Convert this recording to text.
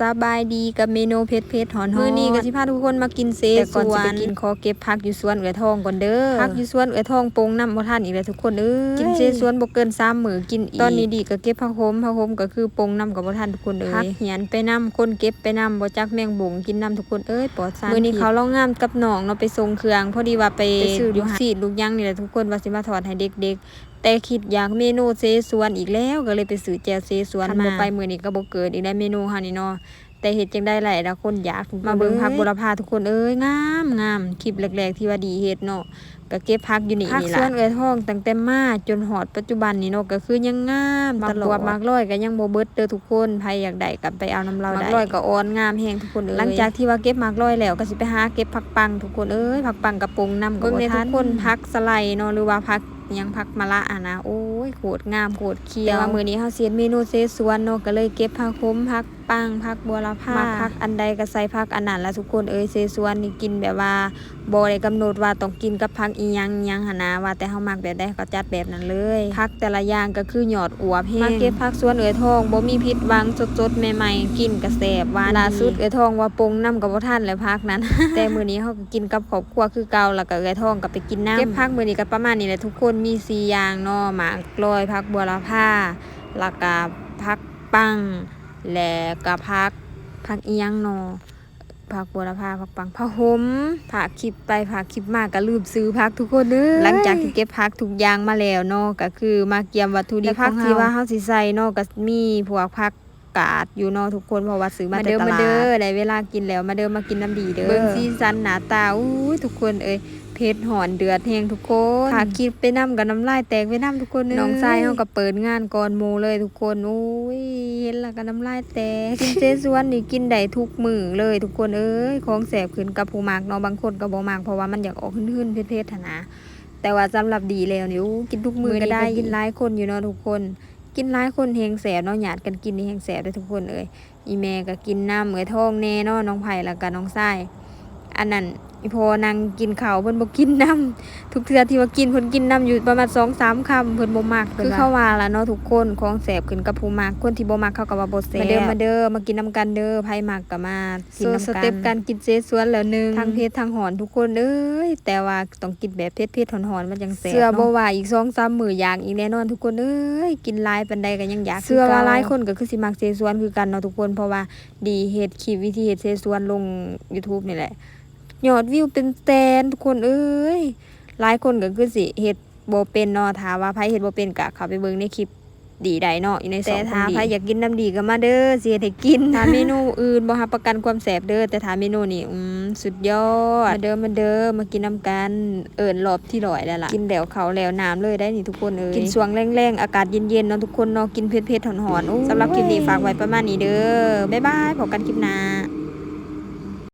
สบายดีกับเมนูเผ็ดเผ็ดๆหอนๆมื้อนี้ก็สิพาทุกคนมากินเซแต่ก่อนสิไปกินขอเก็บผักอยู่สวนเอือทองก่อนเด้อผักอยู่สวนเอือทองปงน้ำบ่ทันอีกแล้วทุกคนเอ้ยกินเซสวนบ่เกิน3มื้อกินอีกตอนนี้ดีก็เก็บผักโขมผักโขมก็คือปงน้ำก็บ่ทันทุกคนเอ้ยผักเหียนไปน้ำคนเก็บไปน้ำบ่จักแมงบงกินน้ำทุกคนเอ้ยปลอดสารมื้อนี้เขาเล่างามกับน้องเนาะไปส่งเครื่องพอดีว่าไปซื้อลูกศิษย์ลูกยังนี่แหละทุกคนว่าสิมาถอดให้เด็กๆ แต่คิดอยากเมนูเซสวนอีกแล้วก็เลยไปซื้อแจวเซสวนมาไปมื้อนี้ก็บ่เกิดอีกได้เมนูเฮานี่เนาะแต่เฮ็ดจังได้หลายละคนอยากมาเบิ่งผักบุรพาทุกคนเอ้ยงามงามคลิปแรกๆที่ว่าดีเฮ็ดเนาะก็เก็บผักอยู่นี่นี่ล่ะผักสวนเอ้ยทองตั้งแต่มาจนฮอดปัจจุบันนี่เนาะก็คือยังงามตลอดมากร้อยก็ยังบ่เบิดเด้อทุกคนใครอยากได้ก็ไปเอาน้ำเราได้มากร้อยก็อ่อนงามแฮงทุกคนเอ้ยหลังจากที่ว่าเก็บมากร้อยแล้วก็สิไปหาเก็บผักปังทุกคนเอ้ยผักปังกระปงนำก็บ่ทันทุกคนผักสไลด์เนาะหรือว่าผัก ยังพักมะละอะนะโอ้ยโคตรงามโคตรเคี้ยวแต่ว่ามื้อนี้เฮาเสียเมนูเซสวนเนาะก็เลยเก็บผักขมผักปังผักบัวละพามาผักอันใดก็ใส่ผักอันนั้นละทุกคนเอ้ยเซสวนนี่กินแบบว่าบ่ได้กำหนดว่าต้องกินกับผักอีหยังอีหยังหั่นนะว่าแต่เฮามักแบบใดก็จัดแบบนั้นเลยผักแต่ละอย่างก็คือหยอดอวบแฮงมาเก็บผักสวนเอ้ยทองบ่มีพิษหวังสดๆใหม่ๆกินก็แซ่บหวานล่าสุดเอ้ยทองว่าปงน้ำก็บ่ทันแล้วผักนั้น แต่มื้อนี้เฮาก็กินกับครอบครัวคือเก่าแล้วก็เอ้ยทองก็ไปกินน้ำเก็บผักมื้อนี้ก็ประมาณนี้แหละทุกคนมีสี่อย่างเนาะหมากกลอยผักบัวละพาแล้วก็ผักปัง และก็ผักผักอีหยังเนาะผักบัวละพาผักปังผักหมผักคลิปไปผักคลิปมาก็ลืมซื้อผักทุกคนเด้อหลังจากที่เก็บผักทุกอย่างมาแล้วเนาะก็คือมาเกียมวัตถุดิบของเฮาที่ว่าเฮาสิใส่เนาะก็มีพวกผัก กาดอยู่เนาะทุกคนเพราะว่าซื้อมาแต่ตลาดมาเด้อได้เวลากินแล้วมาเด้อมากินน้ำดีเด้อเบิ่งสีสันหน้าตาอู้ยทุกคนเอ้ยเพชรหอนเดือดแหงทุกคนถ้าคิดไปนํกับน้ำลายแตกไปนํทุกคนน้องชายเฮาก็เปิดงานก่อนหมู่เลยทุกคนโอ้ยเห็นแล้วก็น้ำลายแตกกินเจสวนนี่กินได้ทุกมื้อเลยทุกคนเอ้ยของแสบขึ้นกับผู้มักเนาะบางคนก็บ่มักเพราะว่ามันอยากออกหื่นๆเผ็ดๆหั่นนะแต่ว่าสำหรับดีแล้วนี่อู้กินทุกมื้อก็ได้กินหลายคนอยู่เนาะทุกคน กินหลายคนแฮงแสบเนาะหยาดกันกินนี่แฮงแสบได้ทุกคนเอ้ยอีแม่ก็กินน้ำเอ้ยท้องแน่นอน้องไผ่แล้วก็น้องไส้อันนั้น อีพอนางกินข้าวเพิ่นบ่กินน้ำทุกเทื่อที่ว่ากินเพิ่นกินน้ำอยู่ประมาณ2-3คำเพิ่นบ่มักคือเขาว่าล่ะเนาะทุกคนของแสบขึ้นกับผู้มักคนที่บ่มักเขาก็ว่าบ่แซ่บมาเด้อมาเด้อมากินน้ำกันเด้อไผมักก็มากินน้ำกันสเต็ปการกินเจสวนแล้วนึงทั้งเผ็ดทั้งหอนทุกคนเอ้ยแต่ว่าต้องกินแบบเผ็ดๆหอนๆมันจังแซ่บเสื้อบ่ว่าอีก2-3มื้ออยากอีกแน่นอนทุกคนเอ้ยกินหลายปานใดก็ยังอยากเสื้อว่าหลายคนก็คือสิมักเจสวนคือกันเนาะทุกคนเพราะว่าดีเฮ็ดคลิปวิธีเฮ็ดเจสวนลง YouTube นี่แหละ ยอดวิวเป็นแสนทุกคนเอ้ยหลายคนก็คือสิเฮ็ดบ่เป็นเนาะถ้าว่าไผเฮ็ดบ่เป็นก็เข้าไปเบิ่งในคลิปดีได้เนาะอยู่ในสองแต่ถ้าไผอยากกินน้ำดีก็มาเด้อสิเฮ็ดให้กินถ้าเมนูอื่นบ่รับประกันความแซ่บเด้อแต่ถ้าเมนูนี่อืมสุดยอดมาเด้อมาเด้อมากินน้ำกันเอิ้นรอบที่ร้อยแล้วล่ะกินแล้วเขาวแล้วน้ำเลยได้นี่ทุกคนเอ้ยกินสวงแรงๆอากาศเย็นๆเนาะทุกคนเนาะกินเผ็ดๆหอนๆโอ้สำหรับคลิปนี้ฝากไว้ประมาณนี้เด้อบ๊ายบายพบกันคลิปหน้า